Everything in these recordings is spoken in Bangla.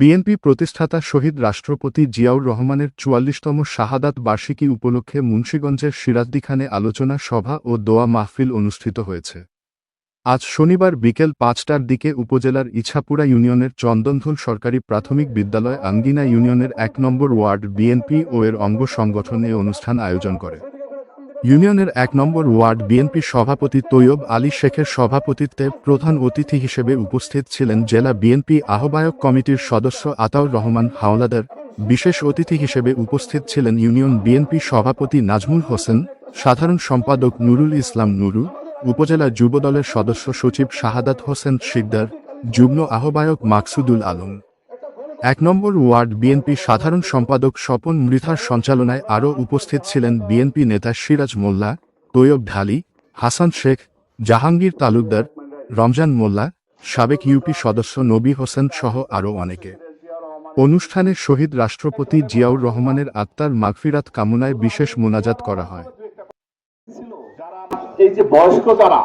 বিএনপি প্রতিষ্ঠাতা শহীদ রাষ্ট্রপতি জিয়াউর রহমানের চুয়াল্লিশতম শাহাদাত বার্ষিকী উপলক্ষে মুন্সীগঞ্জের সিরাজদিখানে আলোচনা সভা ও দোয়া মাহফিল অনুষ্ঠিত হয়েছে। আজ শনিবার বিকেল পাঁচটার দিকে উপজেলার ইছাপুরা ইউনিয়নের চন্দনধুল সরকারি প্রাথমিক বিদ্যালয় আঙ্গিনা ইউনিয়নের এক নম্বর ওয়ার্ড বিএনপি ও এর অঙ্গ সংগঠন এ অনুষ্ঠান আয়োজন করে। ইউনিয়নের এক নম্বর ওয়ার্ড বিএনপি সভাপতি তৈয়ব আলী শেখের সভাপতিত্বে প্রধান অতিথি হিসেবে উপস্থিত ছিলেন জেলা বিএনপি আহ্বায়ক কমিটির সদস্য আতাউর রহমান হাওলাদার। বিশেষ অতিথি হিসেবে উপস্থিত ছিলেন ইউনিয়ন বিএনপি সভাপতি নাজমুল হোসেন, সাধারণ সম্পাদক নুরুল ইসলাম নুরু, উপজেলা যুবদলের সদস্য সচিব শাহাদাত হোসেন শিকদার, যুগ্ম আহ্বায়ক মাকসুদুল আলম। এক নম্বর ওয়ার্ড বিএনপি সাধারণ সম্পাদক স্বপন মৃথার সঞ্চালনায় আরও উপস্থিত ছিলেন বিএনপি নেতা সিরাজ মোল্লা, তৈয়ব ঢালি, হাসান শেখ, জাহাঙ্গীর তালুকদার, রমজান মোল্লা, সাবেক ইউপি সদস্য নবী হোসেন সহ আরও অনেকে। অনুষ্ঠানে শহীদ রাষ্ট্রপতি জিয়াউর রহমানের আত্মার মাগফিরাত কামনায় বিশেষ মোনাজাত করা হয়। এই যে বয়স্ক যারা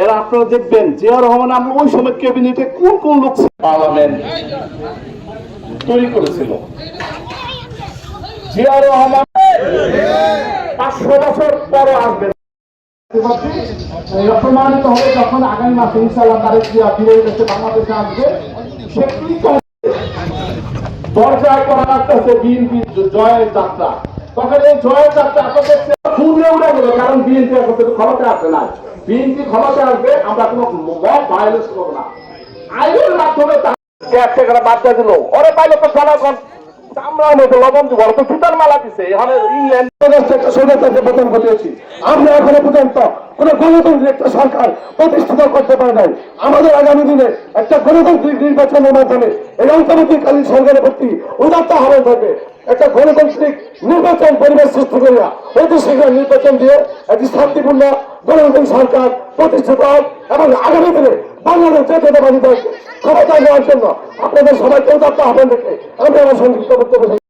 এরা আপনারা দেখবেন জিয়া রহমান আমরা ওই সময় ক্যাবিনেটে কোন কোন লোক পার্লামেন্ট তৈরি করেছিল। জিয়া রহমান পাঁচশো বছর পরে আসবেন। প্রমাণিত হবে যখন আগামী মাসে ইনশাল্লাহ আসবে। সে কি করে? দরজায় করা আসতেছে বিএনপি জয়ের যাত্রা। তখন এই যাত্রা আপনাদের শুনলে উঠে গেল কারণ বিএনপি এখন ক্ষমতা আসবে না বিএনপি ক্ষমতা আসবে আমরা কোনো মব ভায়োলেন্স করব না। আইনের মাধ্যমে বার্তা দিল। ওরে পাইলে তো জনগণ চামড়ার মধ্যে লবণ দিব তো জুতার মালা দিছে। এখানে ইংল্যান্ড স্বৈরতন্ত্রে পতন ঘটিয়েছি আমরা এখনও পর্যন্ত কোন গণতান্ত্রিক একটা সরকার প্রতিষ্ঠিত করতে পারে নাই। আমাদের আগামী দিনে একটা গণতান্ত্রিক নির্বাচনের মাধ্যমে এই অন্তর্বর্তীকালীন সরকারের প্রতি উদাত্ত আহ্বান থাকবে। একটা গণতান্ত্রিক নির্বাচন পরিবেশ সৃষ্টি করিয়া অতি শীঘ্র নির্বাচন দিয়ে একটি শান্তিপূর্ণ গণতান্ত্রিক সরকার প্রতিষ্ঠিত হোক এবং আগামী দিনে বাংলাদেশ জাতীয়তাবাদী দল ক্ষমতা নেওয়ার জন্য আপনাদের সবাইকে উদাত্ত আহ্বান দেখে আমি আমার সংযুক্ত করতে